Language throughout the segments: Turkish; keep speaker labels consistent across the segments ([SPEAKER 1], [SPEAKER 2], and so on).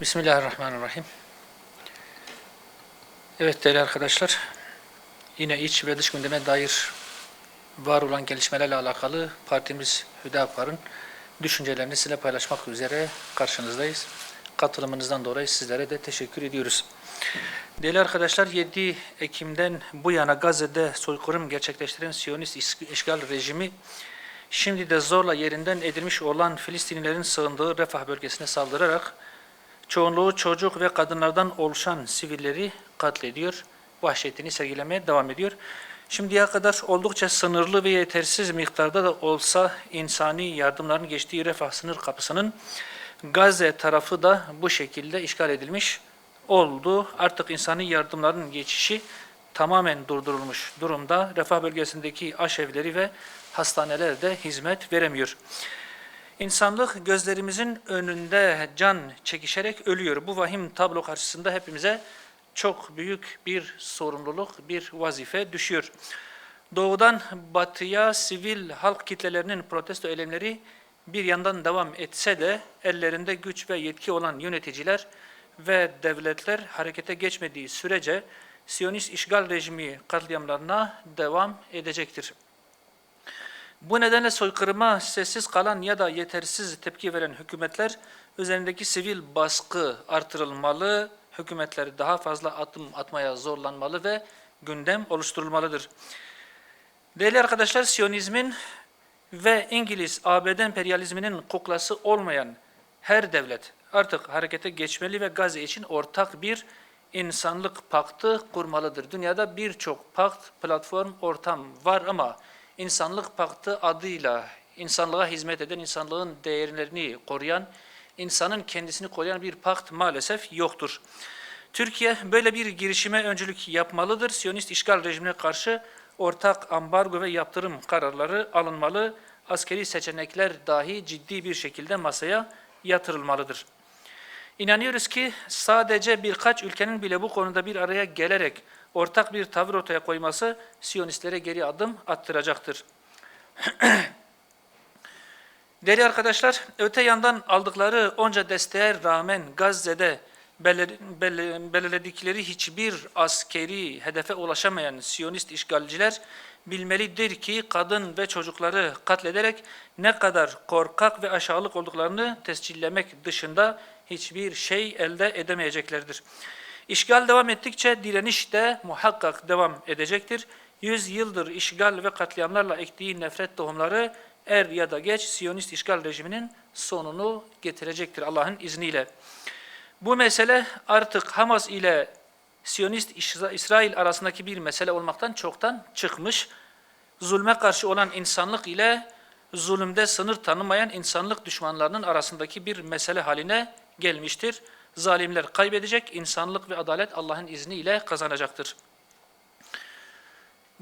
[SPEAKER 1] Bismillahirrahmanirrahim. Evet değerli arkadaşlar, yine iç ve dış gündeme dair var olan gelişmelerle alakalı partimiz Hüdapar'ın düşüncelerini sizinle paylaşmak üzere karşınızdayız. Katılımınızdan dolayı sizlere de teşekkür ediyoruz. Değerli arkadaşlar, 7 Ekim'den bu yana Gazze'de soykırım gerçekleştiren Siyonist is- işgal rejimi, şimdi de zorla yerinden edilmiş olan Filistinlilerin sığındığı Refah bölgesine saldırarak çoğunluğu çocuk ve kadınlardan oluşan sivilleri katlediyor, vahşetini sergilemeye devam ediyor. Şimdiye kadar oldukça sınırlı ve yetersiz miktarda da olsa insani yardımların geçtiği refah sınır kapısının Gazze tarafı da bu şekilde işgal edilmiş oldu. Artık insani yardımların geçişi tamamen durdurulmuş durumda. Refah bölgesindeki aşevleri ve hastaneler de hizmet veremiyor. İnsanlık gözlerimizin önünde can çekişerek ölüyor. Bu vahim tablo karşısında hepimize çok büyük bir sorumluluk, bir vazife düşüyor. Doğudan batıya sivil halk kitlelerinin protesto eylemleri bir yandan devam etse de ellerinde güç ve yetki olan yöneticiler ve devletler harekete geçmediği sürece Siyonist işgal rejimi katliamlarına devam edecektir. Bu nedenle soykırıma sessiz kalan ya da yetersiz tepki veren hükümetler üzerindeki sivil baskı artırılmalı, hükümetleri daha fazla adım atmaya zorlanmalı ve gündem oluşturulmalıdır. Değerli arkadaşlar, Siyonizmin ve İngiliz ABD emperyalizminin kuklası olmayan her devlet artık harekete geçmeli ve Gazze için ortak bir insanlık paktı kurmalıdır. Dünyada birçok pakt, platform, ortam var ama insanlık paktı adıyla insanlığa hizmet eden, insanlığın değerlerini koruyan, insanın kendisini koruyan bir pakt maalesef yoktur. Türkiye böyle bir girişime öncülük yapmalıdır. Siyonist işgal rejimine karşı ortak ambargo ve yaptırım kararları alınmalı. Askeri seçenekler dahi ciddi bir şekilde masaya yatırılmalıdır. İnanıyoruz ki sadece birkaç ülkenin bile bu konuda bir araya gelerek ortak bir tavır ortaya koyması Siyonistlere geri adım attıracaktır. Değerli arkadaşlar, öte yandan aldıkları onca desteğe rağmen Gazze'de belir, belir, belirledikleri hiçbir askeri hedefe ulaşamayan Siyonist işgalciler bilmelidir ki kadın ve çocukları katlederek ne kadar korkak ve aşağılık olduklarını tescillemek dışında hiçbir şey elde edemeyeceklerdir. İşgal devam ettikçe direniş de muhakkak devam edecektir. Yüz yıldır işgal ve katliamlarla ektiği nefret tohumları er ya da geç Siyonist işgal rejiminin sonunu getirecektir Allah'ın izniyle. Bu mesele artık Hamas ile Siyonist İsrail arasındaki bir mesele olmaktan çoktan çıkmış. Zulme karşı olan insanlık ile zulümde sınır tanımayan insanlık düşmanlarının arasındaki bir mesele haline gelmiştir. Zalimler kaybedecek, insanlık ve adalet Allah'ın izniyle kazanacaktır.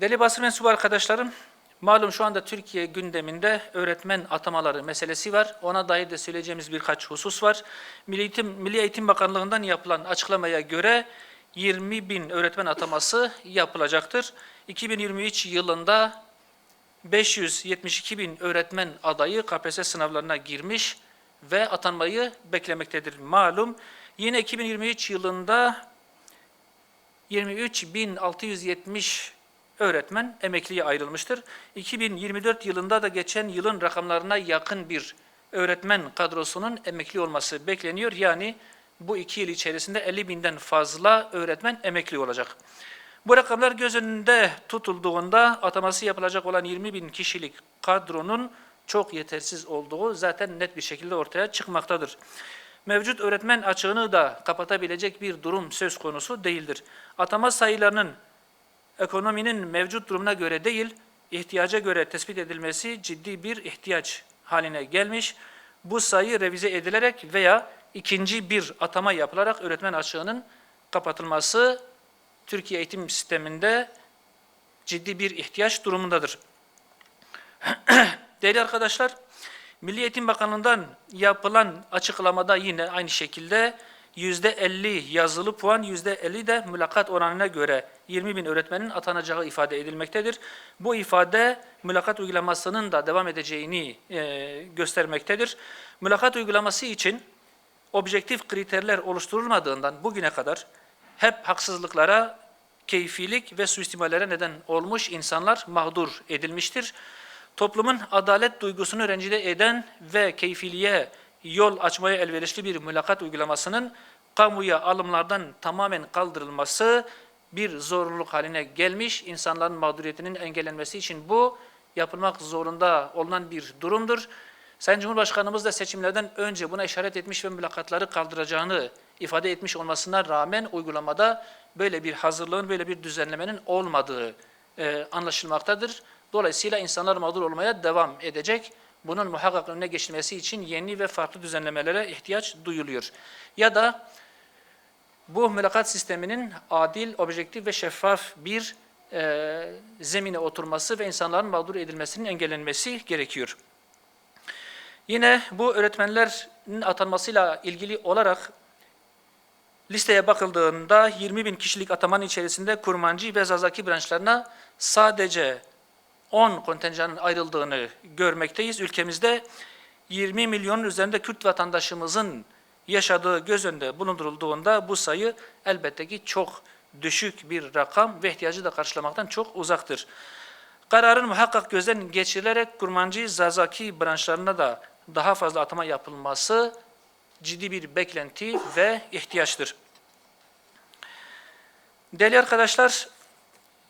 [SPEAKER 1] Deli basın mensubu arkadaşlarım, malum şu anda Türkiye gündeminde öğretmen atamaları meselesi var. Ona dair de söyleyeceğimiz birkaç husus var. Milli Eğitim, Milli Eğitim Bakanlığı'ndan yapılan açıklamaya göre 20 bin öğretmen ataması yapılacaktır. 2023 yılında 572 bin öğretmen adayı KPSS sınavlarına girmiş ve atanmayı beklemektedir. Malum yine 2023 yılında 23.670 öğretmen emekliye ayrılmıştır. 2024 yılında da geçen yılın rakamlarına yakın bir öğretmen kadrosunun emekli olması bekleniyor. Yani bu iki yıl içerisinde 50 binden fazla öğretmen emekli olacak. Bu rakamlar göz önünde tutulduğunda ataması yapılacak olan 20 bin kişilik kadronun çok yetersiz olduğu zaten net bir şekilde ortaya çıkmaktadır. Mevcut öğretmen açığını da kapatabilecek bir durum söz konusu değildir. Atama sayılarının ekonominin mevcut durumuna göre değil, ihtiyaca göre tespit edilmesi ciddi bir ihtiyaç haline gelmiş. Bu sayı revize edilerek veya ikinci bir atama yapılarak öğretmen açığının kapatılması Türkiye eğitim sisteminde ciddi bir ihtiyaç durumundadır. Değerli arkadaşlar, Milli Eğitim Bakanlığı'ndan yapılan açıklamada yine aynı şekilde yüzde 50 yazılı puan, yüzde 50 de mülakat oranına göre 20 bin öğretmenin atanacağı ifade edilmektedir. Bu ifade mülakat uygulamasının da devam edeceğini e, göstermektedir. Mülakat uygulaması için objektif kriterler oluşturulmadığından bugüne kadar hep haksızlıklara, keyfilik ve suistimallere neden olmuş insanlar mağdur edilmiştir. Toplumun adalet duygusunu rencide eden ve keyfiliğe yol açmaya elverişli bir mülakat uygulamasının kamuya alımlardan tamamen kaldırılması bir zorunluluk haline gelmiş. İnsanların mağduriyetinin engellenmesi için bu yapılmak zorunda olunan bir durumdur. Sayın Cumhurbaşkanımız da seçimlerden önce buna işaret etmiş ve mülakatları kaldıracağını ifade etmiş olmasına rağmen uygulamada böyle bir hazırlığın, böyle bir düzenlemenin olmadığı e, anlaşılmaktadır. Dolayısıyla insanlar mağdur olmaya devam edecek. Bunun muhakkak önüne geçilmesi için yeni ve farklı düzenlemelere ihtiyaç duyuluyor. Ya da bu mülakat sisteminin adil, objektif ve şeffaf bir e, zemine oturması ve insanların mağdur edilmesinin engellenmesi gerekiyor. Yine bu öğretmenlerin atanmasıyla ilgili olarak listeye bakıldığında 20 bin kişilik atamanın içerisinde kurmancı ve zazaki branşlarına sadece 10 kontenjanın ayrıldığını görmekteyiz. Ülkemizde 20 milyonun üzerinde Kürt vatandaşımızın yaşadığı göz önünde bulundurulduğunda bu sayı elbette ki çok düşük bir rakam ve ihtiyacı da karşılamaktan çok uzaktır. Kararın muhakkak gözden geçirilerek kurmancı, zazaki branşlarına da daha fazla atama yapılması ciddi bir beklenti ve ihtiyaçtır. Değerli arkadaşlar,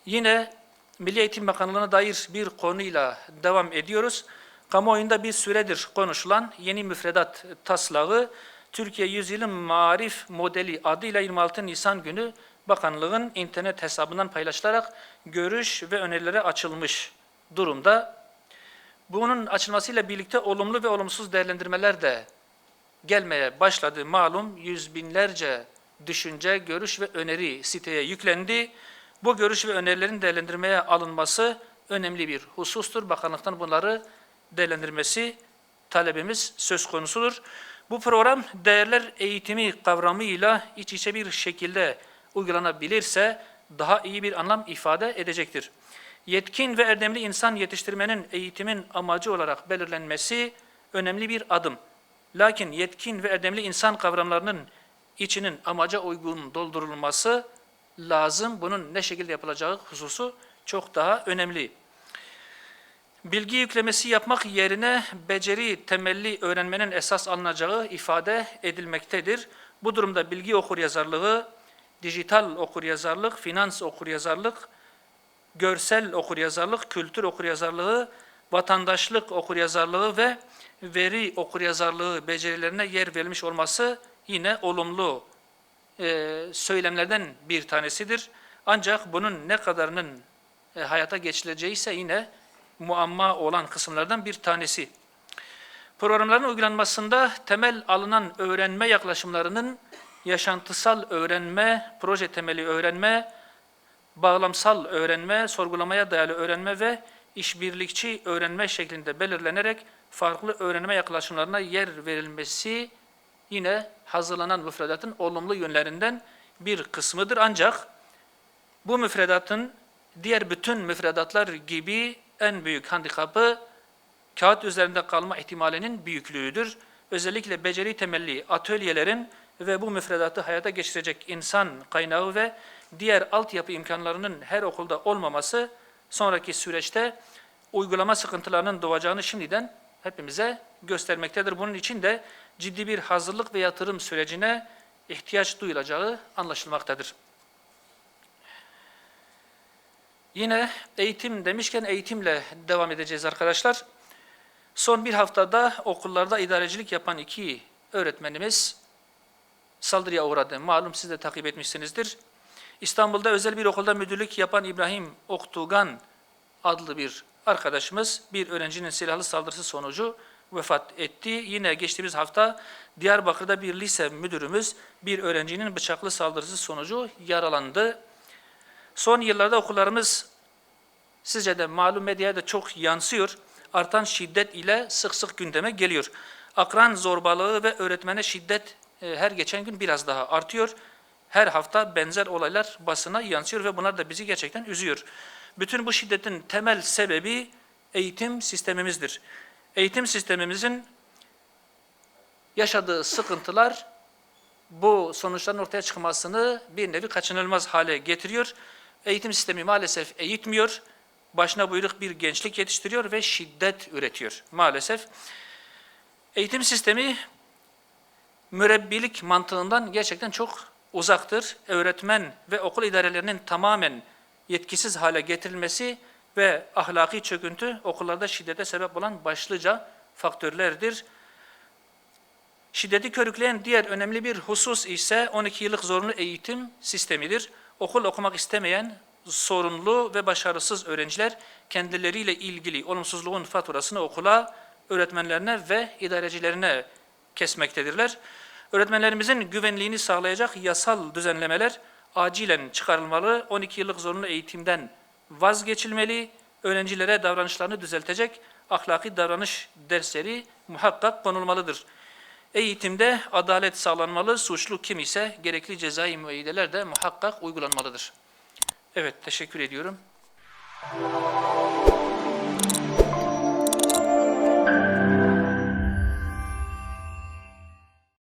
[SPEAKER 1] yine Milli Eğitim Bakanlığı'na dair bir konuyla devam ediyoruz. Kamuoyunda bir süredir konuşulan yeni müfredat taslağı Türkiye Yüzyılın Marif Modeli adıyla 26 Nisan günü bakanlığın internet hesabından paylaşılarak görüş ve önerilere açılmış durumda. Bunun açılmasıyla birlikte olumlu ve olumsuz değerlendirmeler de gelmeye başladı. Malum yüz binlerce düşünce, görüş ve öneri siteye yüklendi. Bu görüş ve önerilerin değerlendirmeye alınması önemli bir husustur. Bakanlıktan bunları değerlendirmesi talebimiz söz konusudur. Bu program değerler eğitimi kavramıyla iç içe bir şekilde uygulanabilirse daha iyi bir anlam ifade edecektir. Yetkin ve erdemli insan yetiştirmenin eğitimin amacı olarak belirlenmesi önemli bir adım. Lakin yetkin ve erdemli insan kavramlarının içinin amaca uygun doldurulması lazım. Bunun ne şekilde yapılacağı hususu çok daha önemli. Bilgi yüklemesi yapmak yerine beceri temelli öğrenmenin esas alınacağı ifade edilmektedir. Bu durumda bilgi okuryazarlığı, dijital okuryazarlık, finans okuryazarlık, görsel okuryazarlık, kültür okuryazarlığı, vatandaşlık okuryazarlığı ve veri okuryazarlığı becerilerine yer verilmiş olması yine olumlu e, söylemlerden bir tanesidir. Ancak bunun ne kadarının e, hayata geçileceği ise yine muamma olan kısımlardan bir tanesi. Programların uygulanmasında temel alınan öğrenme yaklaşımlarının yaşantısal öğrenme, proje temeli öğrenme, bağlamsal öğrenme, sorgulamaya dayalı öğrenme ve işbirlikçi öğrenme şeklinde belirlenerek farklı öğrenme yaklaşımlarına yer verilmesi yine hazırlanan müfredatın olumlu yönlerinden bir kısmıdır. Ancak bu müfredatın diğer bütün müfredatlar gibi en büyük handikapı kağıt üzerinde kalma ihtimalinin büyüklüğüdür. Özellikle beceri temelli atölyelerin ve bu müfredatı hayata geçirecek insan kaynağı ve diğer altyapı imkanlarının her okulda olmaması sonraki süreçte uygulama sıkıntılarının doğacağını şimdiden hepimize göstermektedir. Bunun için de ciddi bir hazırlık ve yatırım sürecine ihtiyaç duyulacağı anlaşılmaktadır. Yine eğitim demişken eğitimle devam edeceğiz arkadaşlar. Son bir haftada okullarda idarecilik yapan iki öğretmenimiz saldırıya uğradı. Malum siz de takip etmişsinizdir. İstanbul'da özel bir okulda müdürlük yapan İbrahim Oktugan adlı bir arkadaşımız bir öğrencinin silahlı saldırısı sonucu vefat etti. Yine geçtiğimiz hafta Diyarbakır'da bir lise müdürümüz bir öğrencinin bıçaklı saldırısı sonucu yaralandı. Son yıllarda okullarımız sizce de malum medyaya da çok yansıyor. Artan şiddet ile sık sık gündeme geliyor. Akran zorbalığı ve öğretmene şiddet e, her geçen gün biraz daha artıyor. Her hafta benzer olaylar basına yansıyor ve bunlar da bizi gerçekten üzüyor. Bütün bu şiddetin temel sebebi eğitim sistemimizdir. Eğitim sistemimizin yaşadığı sıkıntılar bu sonuçların ortaya çıkmasını bir nevi kaçınılmaz hale getiriyor. Eğitim sistemi maalesef eğitmiyor, başına buyruk bir gençlik yetiştiriyor ve şiddet üretiyor maalesef. Eğitim sistemi mürebbilik mantığından gerçekten çok uzaktır. Öğretmen ve okul idarelerinin tamamen yetkisiz hale getirilmesi ve ahlaki çöküntü okullarda şiddete sebep olan başlıca faktörlerdir. Şiddeti körükleyen diğer önemli bir husus ise 12 yıllık zorunlu eğitim sistemidir. Okul okumak istemeyen sorunlu ve başarısız öğrenciler kendileriyle ilgili olumsuzluğun faturasını okula, öğretmenlerine ve idarecilerine kesmektedirler. Öğretmenlerimizin güvenliğini sağlayacak yasal düzenlemeler acilen çıkarılmalı, 12 yıllık zorunlu eğitimden vazgeçilmeli, öğrencilere davranışlarını düzeltecek ahlaki davranış dersleri muhakkak konulmalıdır. Eğitimde adalet sağlanmalı, suçlu kim ise gerekli cezai müeyyideler de muhakkak uygulanmalıdır. Evet, teşekkür ediyorum.